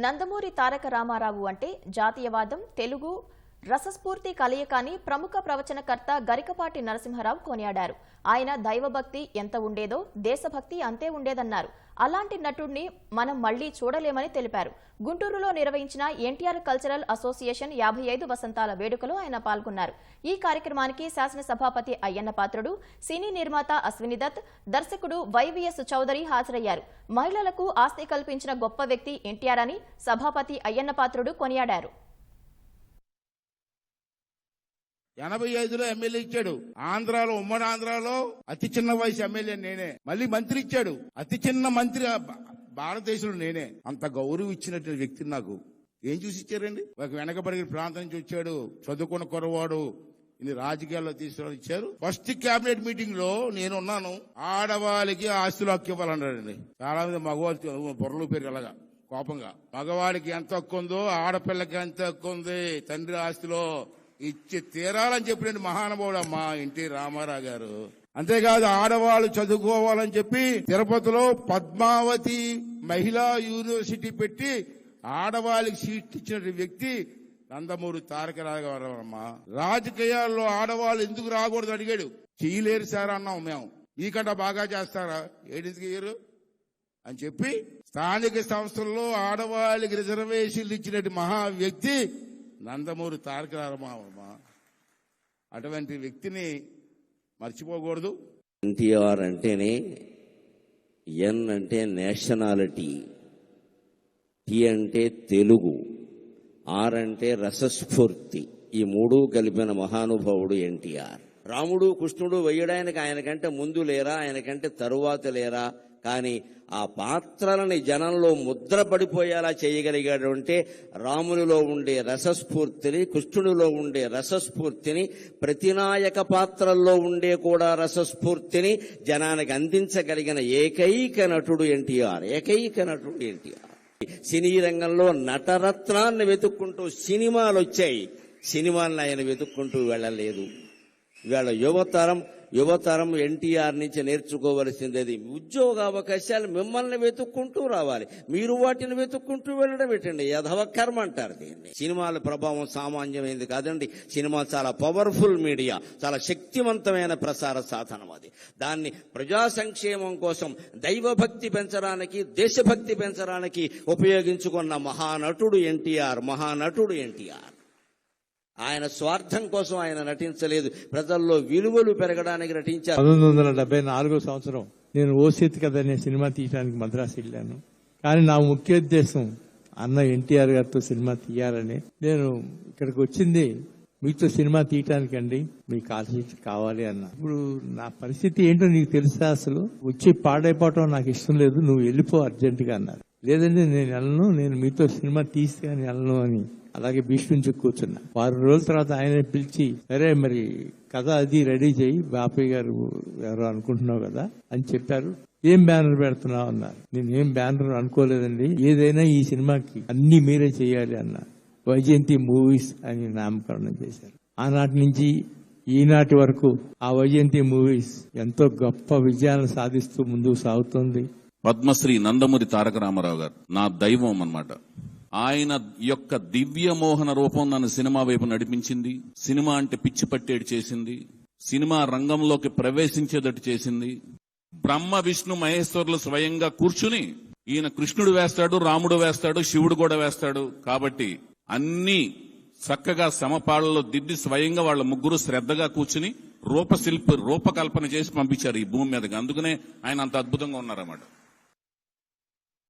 నందమూరి తారక రామారావు అంటే జాతీయవాదం తెలుగు రసస్ఫూర్తి కలయికాని ప్రముఖ ప్రవచనకర్త గరికపాటి నరసింహరావు కొనియాడారు. ఆయన దైవభక్తి ఎంత ఉండేదో దేశభక్తి అంతే ఉండేదన్నారు. అలాంటి నటుడిని మనం మళ్ళీ చూడలేమని తెలిపారు. గుంటూరులో నిర్వహించిన ఎన్టీఆర్ కల్చరల్ అసోసియేషన్ యాభై ఐదు వసంతాల వేడుకలో ఆయన పాల్గొన్నారు. ఈ కార్యక్రమానికి శాసనసభాపతి అయ్యన్న పాత్రుడు సినీ నిర్మాత అశ్విని దత్ దర్శకుడు వైవిఎస్ చౌదరి హాజరయ్యారు. మహిళలకు ఆస్తి కల్పించిన గొప్ప వ్యక్తి ఎన్టీఆర్ అని సభాపతి అయ్యన్న పాత్రుడు కొనియాడారు. ఎనభై ఐదులో ఎమ్మెల్యే ఇచ్చాడు. ఆంధ్రాలో ఉమ్మడి ఆంధ్రాలో అతి చిన్న వయసు ఎమ్మెల్యే నేనే. మళ్ళీ మంత్రి ఇచ్చాడు. అతి చిన్న మంత్రి భారతదేశంలో నేనే. అంత గౌరవం ఇచ్చినట్టు వ్యక్తి నాకు. ఏం చూసి ఇచ్చారండి? ఒక వెనకబడిన ప్రాంతం నుంచి వచ్చాడు. చదువుకున్న కొరవాడు ఇన్ని రాజకీయాల్లో తీసుకురావడం ఇచ్చారు. ఫస్ట్ కేబినెట్ మీటింగ్లో నేను ఉన్నాను ఆడవాళ్ళకి ఆస్తులు హక్కు ఇవ్వాలన్నాడండి. చాలా మంది మగవాళ్ళు బుర్రలు పేరు అలాగా కోపంగా. మగవాడికి ఎంత హక్కు ఉందో ఆడపిల్లకి ఎంత హక్కు ఉంది? తండ్రి ఆస్తిలో ఇచ్చి తీరాలని చెప్పిన మహానుభావుడు మా ఎన్టీ రామారావు గారు. అంతేకాదు ఆడవాళ్ళు చదువుకోవాలని చెప్పి తిరుపతిలో పద్మావతి మహిళా యూనివర్సిటీ పెట్టి ఆడవాళ్ళకి సీట్ ఇచ్చిన వ్యక్తి నందమూరి తారక రామారావు రాజకీయాల్లో ఆడవాళ్ళు ఎందుకు రాకూడదు అడిగాడు. చేయలేరు సార్ అన్నాం మేము. మీకంటే బాగా చేస్తారా? ఏడింటికి ఇయ్యరు అని చెప్పి స్థానిక సంస్థల్లో ఆడవాళ్ళకి రిజర్వేషన్లు ఇచ్చినట్టు మహా వ్యక్తి నందమూరి తారక రామారావు అటువంటి వ్యక్తిని మర్చిపోకూడదు. ఎన్టీఆర్ అంటేనే ఎన్ అంటే నేషనాలిటీ టి అంటే తెలుగు ఆర్ అంటే రసస్ఫూర్తి. ఈ మూడు కలిపిన మహానుభావుడు ఎన్టీఆర్. రాముడు కృష్ణుడు వేయడానికి ఆయనకంటే ముందు లేరా ఆయనకంటే తరువాత లేరా కానీ ఆ పాత్రలని జనంలో ముద్ర పడిపోయేలా చేయగలిగాడు అంటే రామునిలో ఉండే రసస్ఫూర్తిని కృష్ణుడిలో ఉండే రసస్ఫూర్తిని ప్రతినాయక పాత్రల్లో ఉండే కూడా రసస్ఫూర్తిని జనానికి అందించగలిగిన ఏకైక నటుడు ఎన్టీఆర్. ఏకైక నటుడు ఎన్టీఆర్. సినీ రంగంలో నటరత్నాన్ని వెతుక్కుంటూ సినిమాలు వచ్చాయి సినిమాలను ఆయన వెతుక్కుంటూ వెళ్ళలేదు. ఇవాళ యువతరం యువతరం ఎన్టీఆర్ నుంచి నేర్చుకోవలసింది ఉద్యోగ అవకాశాలు మిమ్మల్ని వెతుక్కుంటూ రావాలి. మీరు వాటిని వెతుక్కుంటూ వెళ్ళడం పెట్టండి యధవ కర్మ అంటారు దీన్ని. సినిమాల ప్రభావం సామాన్యమైనది కాదండి. సినిమా చాలా పవర్ఫుల్ మీడియా. చాలా శక్తివంతమైన ప్రసార సాధనం అది. దాన్ని ప్రజా సంక్షేమం కోసం దైవభక్తి పెంచడానికి దేశభక్తి పెంచడానికి ఉపయోగించుకున్న మహానటుడు ఎన్టీఆర్ మహానటుడు ఎన్టీఆర్. ఆయన స్వార్థం కోసం ఆయన నటించలేదు. ప్రజల్లో విలువలు పెరగడానికి నటించారు. పంతొమ్మిది వందల డెబ్బై నాలుగో సంవత్సరం నేను ఓసేత్ కథ అనే సినిమా తీయడానికి మద్రాసు వెళ్ళాను. కానీ నా ముఖ్య ఉద్దేశం అన్న ఎన్టీఆర్ గారితో సినిమా తీయాలని. నేను ఇక్కడికి వచ్చింది మీతో సినిమా తీయటానికండి మీకు ఆశీస్సు కావాలి అన్న. ఇప్పుడు నా పరిస్థితి ఏంటో నీకు తెలుసా అసలు? వచ్చి పాడైపోవటం నాకు ఇష్టం లేదు నువ్వు వెళ్ళిపో అర్జెంటుగా అన్నారు. లేదండి నేను వెళ్ళను నేను మీతో సినిమా తీస్తే కానీ వెళ్ళను అని. అలాగే భీష్మించి కూర్చున్నా. వారం రోజుల తర్వాత ఆయన పిలిచి సరే మరి కథ అది రెడీ చేయి బాపయ్య గారు ఎవరో అనుకుంటున్నావు కదా అని చెప్పారు. ఏం బ్యానర్ పెడుతున్నావు? అన్నారు. నేను ఏం బ్యానర్ అనుకోలేదండి. ఏదైనా ఈ సినిమాకి అన్ని మీరే చేయాలి అన్న వైజయంతి మూవీస్ అని నామకరణం చేశారు. ఆనాటి నుంచి ఈనాటి వరకు ఆ వైజయంతి మూవీస్ ఎంతో గొప్ప విజయాలను సాధిస్తూ ముందుకు సాగుతుంది. పద్మశ్రీ నందమూరి తారక రామారావు గారు నా దైవం అన్నమాట. ఆయన యొక్క దివ్య మోహన రూపం నన్ను సినిమా వైపు నడిపించింది. సినిమా అంటే పిచ్చి పట్టేడు చేసింది. సినిమా రంగంలోకి ప్రవేశించేటట్టు చేసింది. బ్రహ్మ విష్ణు మహేశ్వరులు స్వయంగా కూర్చుని ఈయన కృష్ణుడు వేస్తాడు రాముడు వేస్తాడు శివుడు కూడా వేస్తాడు. కాబట్టి అన్ని చక్కగా సమపాళ్ళలో దిద్ది స్వయంగా వాళ్ళ ముగ్గురు శ్రద్ధగా కూర్చుని రూపశిల్పి రూపకల్పన చేసి పంపించారు ఈ భూమి మీదకి. అందుకనే ఆయన అంత అద్భుతంగా ఉన్నారన్నమాట.